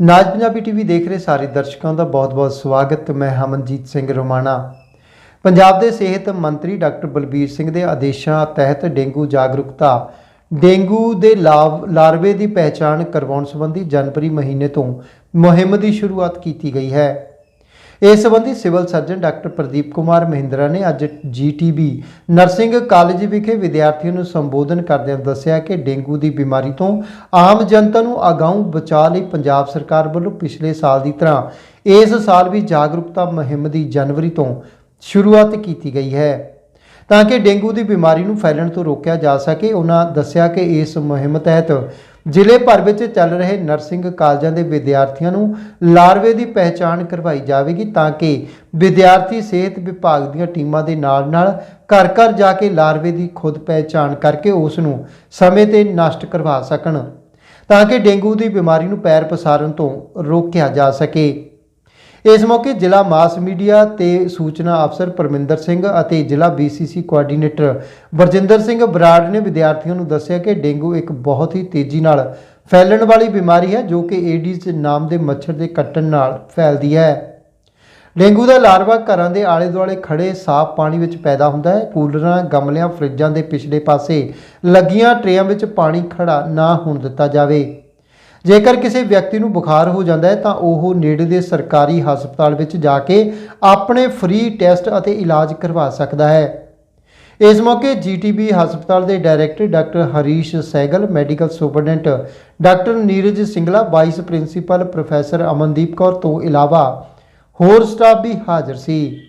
ਨਾਜ Punjabi TV ਦੇਖ ਰਹੇ ਸਾਰੇ ਦਰਸ਼ਕਾਂ ਦਾ ਬਹੁਤ-ਬਹੁਤ ਸਵਾਗਤ। ਮੈਂ ਹਮਨਜੀਤ ਸਿੰਘ ਰੋਮਾਣਾ। ਪੰਜਾਬ ਦੇ ਸਿਹਤ ਮੰਤਰੀ ਡਾਕਟਰ ਬਲਬੀਰ ਸਿੰਘ ਦੇ ਆਦੇਸ਼ਾਂ ਤਹਿਤ ਡੇਂਗੂ ਜਾਗਰੂਕਤਾ। ਡੇਂਗੂ ਦੇ ਲਾਭ ਲਾਰਵੇ ਦੀ ਪਹਿਚਾਣ ਕਰਵਾਉਣ ਸੰਬੰਧੀ ਜਨਵਰੀ ਮਹੀਨੇ ਤੋਂ ਮੁਹਿੰਮ ਦੀ ਸ਼ੁਰੂਆਤ ਕੀਤੀ ਗਈ ਹੈ। ਇਸ ਸੰਬੰਧੀ civil surgeon doctor Pradeep Kumar Mahindra ਨੇ ਅੱਜ ਜੀਟੀਬੀ ਨਰਸਿੰਗ ਕਾਲਜ ਵਿਖੇ ਵਿਦਿਆਰਥੀਆਂ ਨੂੰ ਸੰਬੋਧਨ ਕਰਦਿਆਂ ਦੱਸਿਆ ਕਿ ਡੇਂਗੂ ਦੀ ਬਿਮਾਰੀ ਤੋਂ ਆਮ ਜਨਤਾ ਨੂੰ ਅਗਾਊਂ ਬਚਾਅ ਲਈ ਪੰਜਾਬ ਸਰਕਾਰ ਵੱਲੋਂ ਪਿਛਲੇ ਸਾਲ ਦੀ ਤਰ੍ਹਾਂ ਇਸ ਸਾਲ ਵੀ ਜਾਗਰੂਕਤਾ ਮੁਹਿੰਮ ਦੀ ਜਨਵਰੀ ਤੋਂ ਸ਼ੁਰੂਆਤ ਕੀਤੀ ਗਈ ਹੈ। ਤਾਂ ਕਿ ਡੇਂਗੂ ਦੀ ਬਿਮਾਰੀ ਨੂੰ ਫੈਲਣ ਤੋਂ ਰੋਕਿਆ ਜਾ ਸਕੇ ਉਹਨਾਂ ਦੱਸਿਆ ਕਿ ਇਸ ਮੁਹਿੰਮ ਤਹਿਤ ਜ਼ਿਲ੍ਹੇ ਭਰ ਵਿੱਚ ਚੱਲ ਰਹੇ ਨਰਸਿੰਗ ਕਾਲਜਾਂ ਦੇ ਵਿਦਿਆਰਥੀਆਂ ਨੂੰ ਲਾਰਵੇ ਦੀ ਪਹਿਚਾਣ ਕਰਵਾਈ ਜਾਵੇਗੀ ਤਾਂ ਕਿ ਵਿਦਿਆਰਥੀ ਸਿਹਤ ਵਿਭਾਗ ਦੀਆਂ ਟੀਮਾਂ ਦੇ ਨਾਲ-ਨਾਲ ਘਰ-ਘਰ ਜਾ ਕੇ ਲਾਰਵੇ ਦੀ ਖੁਦ ਪਹਿਚਾਣ ਕਰਕੇ ਉਸ ਨੂੰ ਸਮੇਂ ਤੇ ਨਸ਼ਟ ਕਰਵਾ ਸਕਣ, ਤਾਂ ਕਿ ਡੇਂਗੂ ਦੀ ਬਿਮਾਰੀ ਨੂੰ ਪੈਰ ਪਸਾਰਨ ਤੋਂ ਰੋਕਿਆ ਜਾ ਸਕੇ। ਇਸ ਮੌਕੇ ਜ਼ਿਲ੍ਹਾ ਮਾਸ ਮੀਡੀਆ ਤੇ ਸੂਚਨਾ ਅਫਸਰ ਪਰਮਿੰਦਰ ਸਿੰਘ ਅਤੇ ਜ਼ਿਲ੍ਹਾ BCC ਕੋਆਰਡੀਨੇਟਰ ਵਰਜਿੰਦਰ ਸਿੰਘ ਬਰਾੜ ਨੇ ਵਿਦਿਆਰਥੀਆਂ ਨੂੰ ਦੱਸਿਆ ਕਿ ਡੇਂਗੂ ਇੱਕ ਬਹੁਤ ਹੀ ਤੇਜ਼ੀ ਨਾਲ ਫੈਲਣ ਵਾਲੀ ਬਿਮਾਰੀ ਹੈ, ਜੋ ਕਿ ਏਡੀਜ਼ ਨਾਮ ਦੇ ਮੱਛਰ ਦੇ ਕੱਟਣ ਨਾਲ ਫੈਲਦੀ ਹੈ। ਡੇਂਗੂ ਦਾ ਲਾਰਵਾ ਘਰਾਂ ਦੇ ਆਲੇ ਦੁਆਲੇ ਖੜੇ ਸਾਫ਼ ਪਾਣੀ ਵਿੱਚ ਪੈਦਾ ਹੁੰਦਾ ਹੈ। ਕੂਲਰਾਂ, ਗਮਲਿਆਂ, ਫਰਿੱਜਾਂ ਦੇ ਪਿਛਲੇ ਪਾਸੇ ਲੱਗੀਆਂ ਟਰੇਆਂ ਵਿੱਚ ਪਾਣੀ ਖੜਾ ਨਾ ਹੋਣ ਦਿੱਤਾ ਜਾਵੇ। ਜੇਕਰ ਕਿਸੇ ਵਿਅਕਤੀ ਨੂੰ ਬੁਖਾਰ ਹੋ ਜਾਂਦਾ ਹੈ, ਤਾਂ ਉਹ ਨੇੜੇ ਦੇ ਸਰਕਾਰੀ ਹਸਪਤਾਲ ਵਿੱਚ ਜਾ ਕੇ ਆਪਣੇ ਫ੍ਰੀ ਟੈਸਟ ਅਤੇ ਇਲਾਜ ਕਰਵਾ ਸਕਦਾ ਹੈ। ਇਸ ਮੌਕੇ ਜੀਟੀਬੀ ਹਸਪਤਾਲ ਦੇ director doctor Harish Sehgal, medical superintendent doctor Neeraj Singla, vice principal professor Amandeep Kaur ਤੋਂ ਇਲਾਵਾ ਹੋਰ ਸਟਾਫ ਵੀ ਹਾਜ਼ਰ ਸੀ।